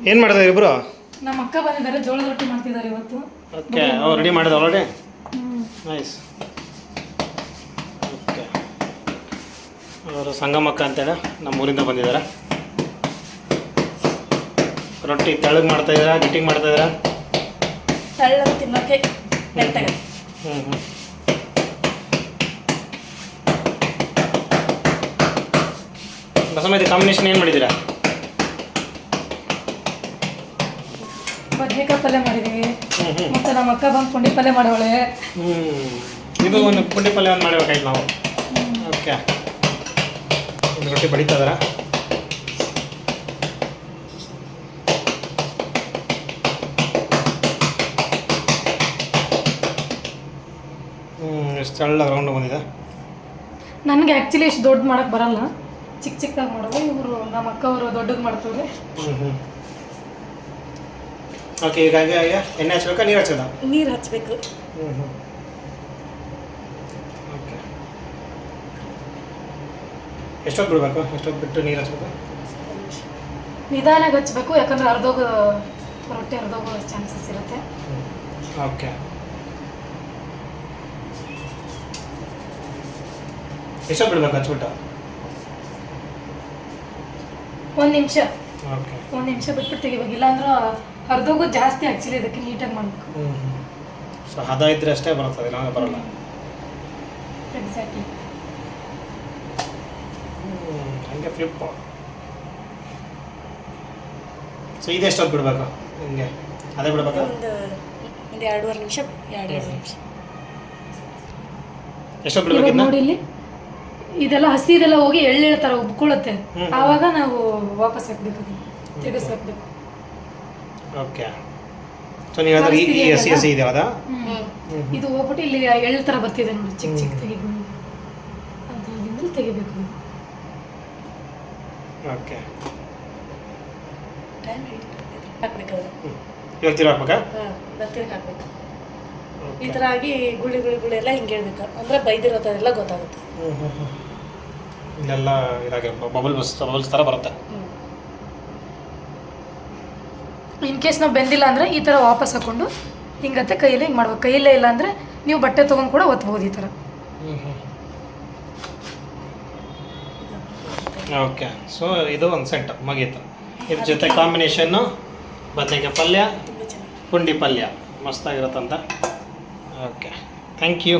ಏನು ಮಾಡಿದ್ರೆ ಇಬ್ರು? ನಮ್ಮ ಅಕ್ಕ ಬಂದಿದ್ದಾರೆ ಜೋಳದ ರೊಟ್ಟಿ ಮಾಡ್ತಿದ್ದಾರೆ ಇವತ್ತು. ಓಕೆ ಅವ್ರು ರೆಡಿ ಮಾಡಿದ ಆಲ್ರೆಡಿ ಹ್ಮ್. Nice okay. ಅವರು ಸಂಗಮಕ್ಕ ಅಂತೇಳಿ ನಮ್ಮ ಊರಿಂದ ಬಂದಿದ್ದಾರೆ. ರೊಟ್ಟಿ ತೆಳ್ಳಗೆ ಮಾಡ್ತಾ ಇದ್ದಾರೆ ಗಿಟ್ಟಿಂಗ್ ಮಾಡ್ತಾ ಇದ್ದಾರೆ? ತೆಳ್ಳಗೆ ತಿನ್ನೋಕೆ ಹ್ಞೂ ಹ್ಞೂ ಬಸಮತಿ ಕಾಂಬಿನೇಷನ್ ಏನು ಮಾಡಿದ್ದೀರಾ? ಬದ್ನೆಕಾಯಿ ಪಲ್ಯ ಮಾಡಿದೀವಿ. ಮತ್ತೆ ನಮ್ಮ ಅಕ್ಕ ಬಂದು ಪುಂಡಿ ಪಲ್ಯ ಮಾಡವಳೆ ಹ್ಞೂ ಇದು ಒಂದು ಪುಂಡಿ ಪಲ್ಯ ಒಂದು ಮಾಡಬೇಕಾಯ್ತು ನಾವು. ಓಕೆ. ಒಂದು ರೊಟ್ಟಿ ಬಡಿತಾ ಇದಾರ ಹ್ಞೂ ಎಷ್ಟು ತೆಳ್ಳ ರೌಂಡ್ ಬಂದಿದೆ. ನನಗೆ ಆ್ಯಕ್ಚುಲಿ ಇಷ್ಟು ದೊಡ್ಡ ಮಾಡಕ್ಕೆ ಬರಲ್ಲ. ಚಿಕ್ಕ ಚಿಕ್ಕದಾಗಿ ಮಾಡೋದು. ಇವರು ನಮ್ಮ ಅಕ್ಕ ಅವರು ದೊಡ್ಡದು ಮಾಡ್ತಾರೆ. ಹ್ಞೂ ಹ್ಞೂ ಓಕೆ ಈಗ ಹಾಗೆ ಎಣ್ಣೆ ಹಚ್ಬೇಕಾ ನೀರು ಹಚ್ಚೋದ? ನೀರು ಹಚ್ಚಬೇಕು ಹ್ಞೂ ಹ್ಞೂ ಓಕೆ ಎಷ್ಟೊತ್ತು ಬಿಡಬೇಕು? ಎಷ್ಟೊತ್ತು ಬಿಟ್ಟು ನೀರು ಹಚ್ಬೇಕು? ನಿಧಾನಾಗಿ ಹಚ್ಚಬೇಕು ಯಾಕಂದ್ರೆ ಅರ್ಧೋಗ ರೊಟ್ಟಿ ಅರ್ಧೋಗೋ ಚಾನ್ಸಸ್ ಇರುತ್ತೆ. ಓಕೆ ಎಷ್ಟೊತ್ತು ಬಿಡಬೇಕು ಹಚ್ಬಿಟ್ಟು? ಒಂದು ನಿಮಿಷ. ಓಕೆ ಒಂದು ನಿಮಿಷ ಬಿಟ್ಬಿಟ್ಟು ತೆಗಿಬೇಕು ಇಲ್ಲಾಂದ್ರೆ ಅರ್ಧೋಗು ಜಾಸ್ತಿ ಆ್ಯಕ್ಚುಲಿ ಇದಕ್ಕೆ ನೀಟಾಗಿ ಮಾಡಬೇಕು. ಸೊ ಹದ ಇದ್ರೆ ಅಷ್ಟೇ ಬರುತ್ತೆ ಇಲ್ಲ ಬರಲ್ಲ. ಎಕ್ಸಾಕ್ಟ್ಲಿ ಹಂಗೆ ಫ್ಲಿಪ್ ಸೊ ಇದೆಷ್ಟೊತ್ತು ಬಿಡಬೇಕು? ಹಿಂಗೆ ಅದೇ ಬಿಡಬೇಕು? ಒಂದು ಒಂದು ಎರಡೂವರೆ ನಿಮಿಷ ಎರಡು ಎರಡು ನಿಮಿಷ. ಎಷ್ಟೊತ್ತು ಇವಾಗ ಬಿಡ್ಬೇಕು ನೋಡಿ ಇಲ್ಲಿ ಇದೆಲ್ಲ ಹಸಿ ಇದೆಲ್ಲ ಹೋಗಿ ಎಳ್ಳೆಳ್ತಾರ ಉಬ್ಕೊಳ್ಳುತ್ತೆ. ಆವಾಗ ನಾವು ವಾಪಸ್ ಹಾಕ್ಬೇಕು ತಿರುಗಿಸ್ ಹಾಕ್ಬೇಕು ಓಕೆ. ಸೊ ನೀವು ಅದ್ರ ಈ ಎಸ್ ಎಸ್ ಇದೆ ಅದಾ? ಇದು ಹೋಗ್ಬಿಟ್ಟು ಇಲ್ಲಿ ಎಳ್ಳು ಥರ ಬರ್ತಿದೆ ನೋಡಿ ಚಿಕ್ಕ ಚಿಕ್ಕ ತೆಗಿಬೇಕು ಅದಾಗಿಂದ್ರೆ ತೆಗಿಬೇಕು. ಓಕೆ. ಟೈಮ್ ಹಾಕ್ಬೇಕಾದ್ರೆ? ಇವಾಗ ತಿರು ಹಾಕ್ಬೇಕಾ? ಹಾಂ ಬತ್ತಿಗೆ ಹಾಕ್ಬೇಕು. ಈ ಥರ ಆಗಿ ಗುಳಿ ಗುಳಿ ಗುಳಿ ಎಲ್ಲ ಹಿಂಗೆ ಹೇಳ್ಬೇಕು. ಅಂದರೆ ಬೈದಿರೋ ಗೊತ್ತಾಗುತ್ತೆ. ಹ್ಞೂ ಹ್ಞೂ ಹ್ಞೂ ಇಲ್ಲೆಲ್ಲ ಇದಾಗೆ ಬಬಲ್ ಬಸ್ ಬಬಲ್ಸ್ ಥರ ಬರುತ್ತೆ. ಹ್ಞೂ ಇನ್ ಕೇಸ್ ನಾವು ಬೆಂದಿಲ್ಲ ಅಂದರೆ ಈ ಥರ ವಾಪಸ್ ಹಾಕೊಂಡು ಹಿಂಗತ್ತೆ, ಕೈಯಲ್ಲಿ ಹಿಂಗೆ ಮಾಡ್ಬೇಕು ಕೈಯಲ್ಲೇ ಇಲ್ಲ ಅಂದರೆ ನೀವು ಬಟ್ಟೆ ತೊಗೊಂಡು ಕೂಡ ಒತ್ಬೋದು ಈ ಥರ ಓಕೆ ಸೊ ಇದು ಒಂದು ಸೆಟ್ ಮುಗೀತು. ಇದ್ರ ಜೊತೆ ಕಾಂಬಿನೇಷನ್ನು ಬದನೆಕಾಯಿ ಪಲ್ಯ, ಪುಂಡಿ ಪಲ್ಯ. ಮಸ್ತಾಗಿರುತ್ತಂತ. Okay thank you